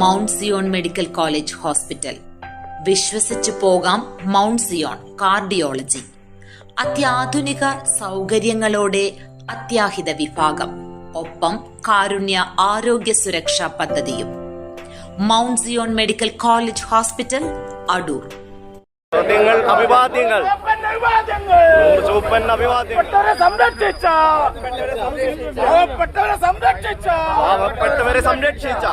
Mount Zion medical college hospital. വിശ്വസിച്ച് പോകാം mount Zion cardiology. അത്യാധുനിക സൗകര്യങ്ങളോടെ അത്യാഹിത വിഭാഗം. ഒപ്പം കാരുണ്യ ആരോഗ്യ സുരക്ഷാ പദ്ധതിയും. Mount Zion medical college hospital Adoor. നിങ്ങൾ അഭിവാദ്യങ്ങൾ. പാവപ്പെട്ടവരെ സംരക്ഷിച്ച. പാവപ്പെട്ടവരെ സംരക്ഷിച്ച. പാവപ്പെട്ടവരെ സംരക്ഷിച്ച.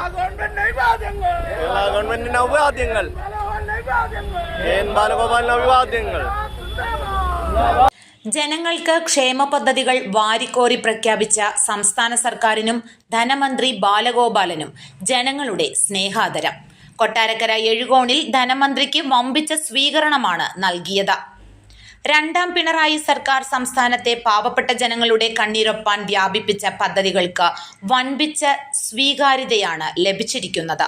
ഗവൺമെന്റ് നൈവാദ്യങ്ങൾ കേരള ഗവൺമെന്റിന് അഭിവാദ്യങ്ങൾ എൻ ബാലഗോപാലിന് അഭിവാദ്യങ്ങൾ ജനങ്ങൾക്ക് ക്ഷേമ പദ്ധതികൾ വാരിക്കോരി പ്രഖ്യാപിച്ച സംസ്ഥാന സർക്കാരിനും ധനമന്ത്രി ബാലഗോപാലനും ജനങ്ങളുടെ സ്നേഹാദരം. കൊട്ടാരക്കര എഴുകോണിൽ ധനമന്ത്രിക്ക് വമ്പിച്ച സ്വീകരണമാണ് നൽകിയത്. രണ്ടാം പിണറായി സർക്കാർ സംസ്ഥാനത്തെ പാവപ്പെട്ട ജനങ്ങളുടെ കണ്ണീരൊപ്പാൻ വ്യാപിപ്പിച്ച പദ്ധതികൾക്ക് വൻപിച്ച സ്വീകാര്യതയാണ് ലഭിച്ചിരിക്കുന്നത്.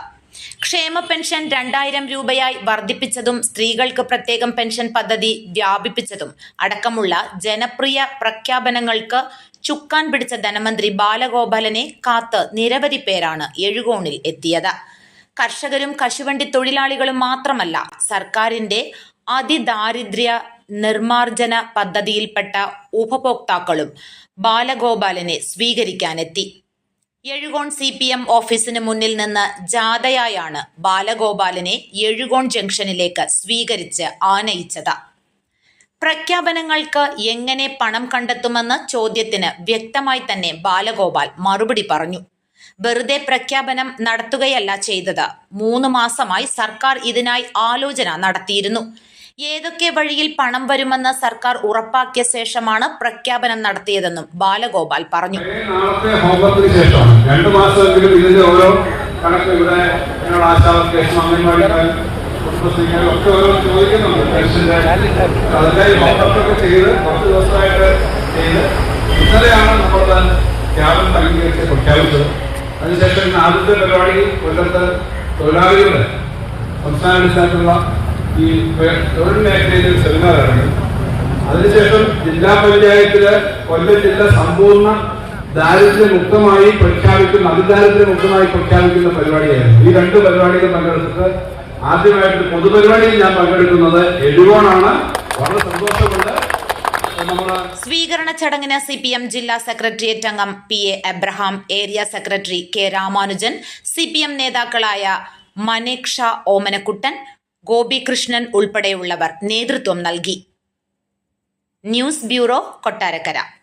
ക്ഷേമ പെൻഷൻ രണ്ടായിരം രൂപയായി വർദ്ധിപ്പിച്ചതും സ്ത്രീകൾക്ക് പ്രത്യേകം പെൻഷൻ പദ്ധതി വ്യാപിപ്പിച്ചതും അടക്കമുള്ള ജനപ്രിയ പ്രഖ്യാപനങ്ങൾക്ക് ചുക്കാൻ പിടിച്ച ധനമന്ത്രി ബാലഗോപാലനെ കാത്ത് നിരവധി പേരാണ് എഴുകോണിൽ എത്തിയത്. കർഷകരും കശുവണ്ടി തൊഴിലാളികളും മാത്രമല്ല സർക്കാരിന്റെ അതിദാരിദ്ര്യ നിർമാർജന പദ്ധതിയിൽപ്പെട്ട ഉപഭോക്താക്കളും ബാലഗോപാലനെ സ്വീകരിക്കാനെത്തി. എഴുകോൺ സി പി എം ഓഫീസിന് മുന്നിൽ നിന്ന് ജാഥയായാണ് ബാലഗോപാലനെ എഴുകോൺ ജംഗ്ഷനിലേക്ക് സ്വീകരിച്ച് ആനയിച്ചത്. പ്രഖ്യാപനങ്ങൾക്ക് എങ്ങനെ പണം കണ്ടെത്തുമെന്ന ചോദ്യത്തിന് വ്യക്തമായി തന്നെ ബാലഗോപാൽ മറുപടി പറഞ്ഞു. വെറുതെ പ്രഖ്യാപനം നടത്തുകയല്ല ചെയ്തത്. മൂന്ന് മാസമായി സർക്കാർ ഇതിനായി ആലോചന നടത്തിയിരുന്നു. ഏതൊക്കെ വഴിയിൽ പണം വരുമെന്ന് സർക്കാർ ഉറപ്പാക്കിയ ശേഷമാണ് പ്രഖ്യാപനം നടത്തിയതെന്നും ബാലഗോപാൽ പറഞ്ഞു. രണ്ടു ഓരോ ചോദിക്കുന്നുണ്ട്. ദിവസമായിട്ട് അതിനുശേഷം ആദ്യത്തെ പരിപാടി കൊല്ലത്ത് തൊഴിലാളികളുടെ സംസ്ഥാനാടിസ്ഥാനത്തുള്ള ഈ തൊഴിൽ മേഖലയിൽ സെമിനാർ ഇറങ്ങി. അതിനുശേഷം ജില്ലാ പഞ്ചായത്തിൽ കൊല്ലം ജില്ല സമ്പൂർണ ദാരിദ്ര്യമുക്തമായി പ്രഖ്യാപിക്കുന്ന അതിദാരിദ്ര്യമുക്തമായി പ്രഖ്യാപിക്കുന്ന പരിപാടിയായിരുന്നു. ഈ രണ്ട് പരിപാടികൾ പങ്കെടുത്തിട്ട് ആദ്യമായിട്ട് പൊതുപരിപാടിയിൽ ഞാൻ പങ്കെടുക്കുന്നത് എഴുകോണാണ്. വളരെ സന്തോഷമുണ്ട്. സ്വീകരണ ചടങ്ങിന് സി പി എം ജില്ലാ സെക്രട്ടേറിയറ്റ് അംഗം P A Abraham area secretary K Ramanujan C P M നേതാക്കളായ മനേക്ഷ ഓമനക്കുട്ടൻ ഗോപികൃഷ്ണൻ ഉൾപ്പെടെയുള്ളവർ നേതൃത്വം നൽകി. News bureau Kottarakkara.